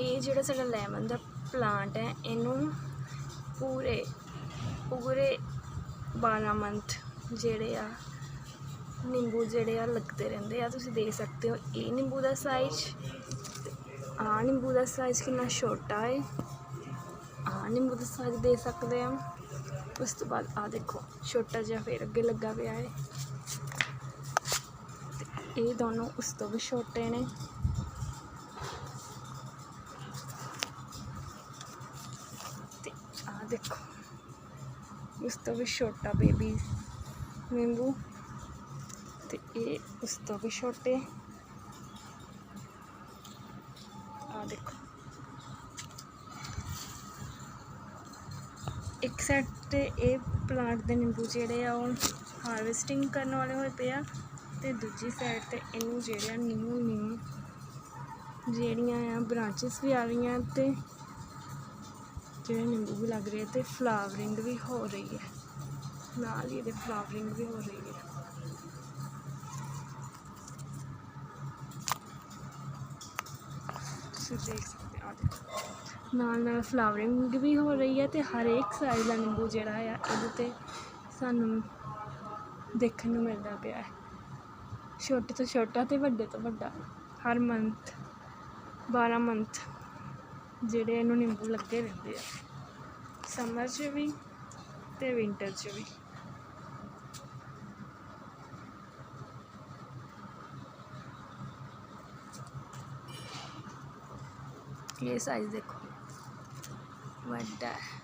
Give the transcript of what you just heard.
ਇਹ ਜਿਹੜਾ ਸਾਡਾ ਲੈਮਨ ਦਾ ਪਲਾਂਟ ਹੈ, ਇਹਨੂੰ ਪੂਰੇ ਪੂਰੇ 12 ਮੰਥ ਜਿਹੜੇ ਆ, ਨਿੰਬੂ ਜਿਹੜੇ ਆ ਲੱਗਦੇ ਰਹਿੰਦੇ ਆ। ਤੁਸੀਂ ਦੇਖ ਸਕਦੇ ਹੋ, ਇਹ ਨਿੰਬੂ ਦਾ ਸਾਈਜ਼ ਆ ਨਿੰਬੂ ਦਾ ਸਾਈਜ਼ ਕਿੰਨਾ ਛੋਟਾ ਹੈ ਆ ਨਿੰਬੂ ਦਾ ਸਾਈਜ਼ ਦੇ ਸਕਦੇ ਆ। ਉਸ ਤੋਂ ਬਾਅਦ ਆ ਦੇਖੋ, ਛੋਟਾ ਜਿਹਾ ਫੇਰ ਅੱਗੇ ਲੱਗਾ ਪਿਆ ਹੈ ਤੇ ਇਹ ਦੋਨੋਂ ਉਸ ਤੋਂ ਵੀ ਛੋਟੇ ਨੇ ਤੇ ਆ ਦੇਖੋ। ਉਸ ਤੋਂ ਵੀ ਛੋਟਾ ਬੇਬੀ ਨਿੰਬੂ ਤੇ ਇਹ ਉਸ ਤੋਂ ਵੀ ਛੋਟੇ। ਆ ਦੇਖੋ। ਇੱਕ ਸਾਈਡ ਤੇ ਇਹ ਪਲਾਂਟ ਦੇ ਨਿੰਬੂ ਜਿਹੜੇ ਆ ਉਹ ਹਾਰਵੈਸਟਿੰਗ ਕਰਨ ਵਾਲੇ ਹੋਏ ਪਏ ਆ ਤੇ ਦੂਜੀ ਸਾਈਡ ਤੇ ਇਹਨੂੰ ਜਿਹੜੇ ਆ ਨਿਊ ਨਿਊ ਜਿਹੜੀਆਂ ਆ ਬ੍ਰਾਂਚਸ ਵੀ ਆ ਰਹੀਆਂ ਤੇ ਜਿਹੜੇ ਨਿੰਬੂ ਵੀ ਲੱਗ ਰਹੇ ਤੇ ਫਲਾਵਰਿੰਗ ਵੀ ਹੋ ਰਹੀ ਹੈ। ਨਾਲ ਹੀ ਇਹਦੇ ਫਲਾਵਰਿੰਗ ਵੀ ਹੋ ਰਹੀ ਹੈ। ਤੁਸੀਂ ਦੇਖ ਸਕਦੇ ਆ ਦੇਖੋ। ਨਾਲ ਨਾਲ ਫਲਾਵਰਿੰਗ ਵੀ ਹੋ ਰਹੀ ਹੈ ਤੇ ਹਰੇਕ ਸਾਈਜ਼ ਦਾ ਨਿੰਬੂ ਜਿਹੜਾ ਆ, ਇਹਦੇ ਤੇ ਸਾਨੂੰ ਦੇਖਣ ਨੂੰ ਮਿਲਦਾ ਪਿਆ ਹੈ। ਛੋਟੇ ਤੋਂ ਛੋਟਾ ਤੇ ਵੱਡੇ ਤੋਂ ਵੱਡਾ, ਹਰ ਮੰਥ 12 ਮੰਥ ਜਿਹੜੇ ਇਹਨੂੰ ਨਿੰਬੂ ਲੱਗੇ ਰਹਿੰਦੇ ਆ। ਸਮਰ 'ਚ ਵੀ ਤੇ ਵਿੰਟਰ 'ਚ ਵੀ। ਇਹ ਸਾਈਜ਼ ਦੇਖੋ। ਵੱਡਾ ਹੈ।